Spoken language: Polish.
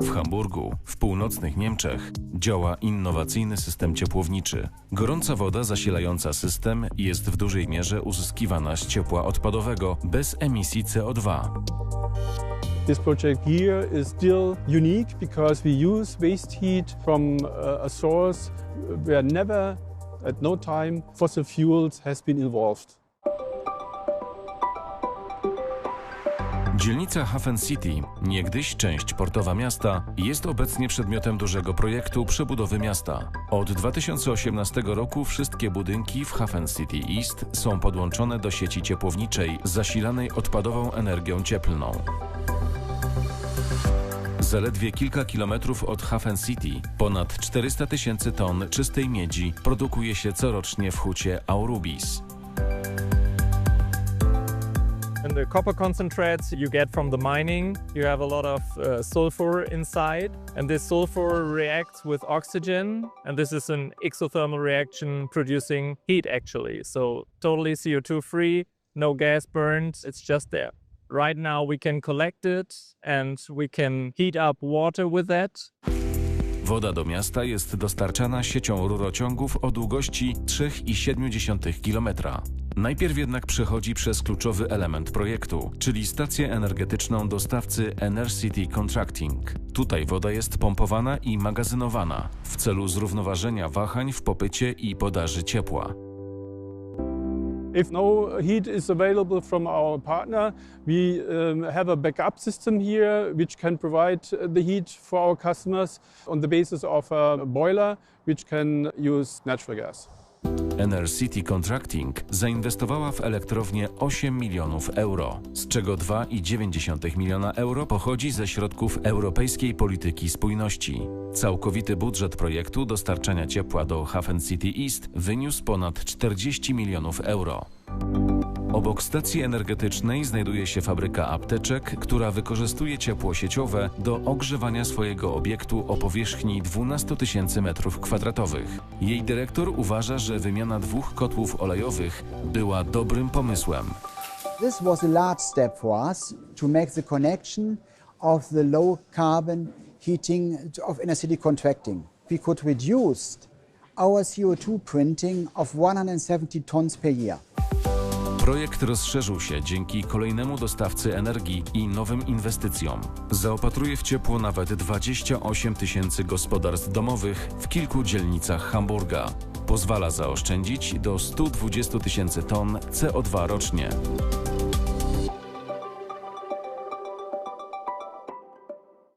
W Hamburgu, w północnych Niemczech, działa innowacyjny system ciepłowniczy. Gorąca woda zasilająca system jest w dużej mierze uzyskiwana z ciepła odpadowego bez emisji CO2. This project here is still unique because we use waste heat from uh, a source where never, at no time, fossil fuels has been involved. Dzielnica Hafen City, niegdyś część portowa miasta, jest obecnie przedmiotem dużego projektu przebudowy miasta. Od 2018 roku wszystkie budynki w Hafen City East są podłączone do sieci ciepłowniczej zasilanej odpadową energią cieplną. Zaledwie kilka kilometrów od Hafen City ponad 400 tysięcy ton czystej miedzi produkuje się corocznie w hucie Aurubis. And the copper concentrates you get from the mining, you have a lot of uh, sulfur inside, and this sulfur reacts with oxygen, and this is an exothermal reaction producing heat actually. So totally CO2 free, no gas burned, it's just there. Right now we can collect it and we can heat up water with that. Woda do miasta jest dostarczana siecią rurociągów o długości 3,7 km. Najpierw jednak przechodzi przez kluczowy element projektu, czyli stację energetyczną dostawcy Enercity Contracting. Tutaj woda jest pompowana i magazynowana w celu zrównoważenia wahań w popycie i podaży ciepła. If no heat is available from our partner, we um, have a backup system here which can provide the heat for our customers on the basis of a boiler which can use natural gas. Enercity Contracting zainwestowała w elektrownię 8 milionów euro, z czego 2,9 miliona euro pochodzi ze środków Europejskiej Polityki Spójności. Całkowity budżet projektu dostarczania ciepła do Hafen City East wyniósł ponad 40 milionów euro. Obok stacji energetycznej znajduje się fabryka apteczek, która wykorzystuje ciepło sieciowe do ogrzewania swojego obiektu o powierzchni 12 tysięcy m2. Jej dyrektor uważa, że wymiana dwóch kotłów olejowych była dobrym pomysłem. This was a large step for us to make the connection of the low carbon heating of inner city contracting. We could reduce our CO2 printing of 170 tons per year. Projekt rozszerzył się dzięki kolejnemu dostawcy energii i nowym inwestycjom. Zaopatruje w ciepło nawet 28 tysięcy gospodarstw domowych w kilku dzielnicach Hamburga. Pozwala zaoszczędzić do 120 tysięcy ton CO2 rocznie.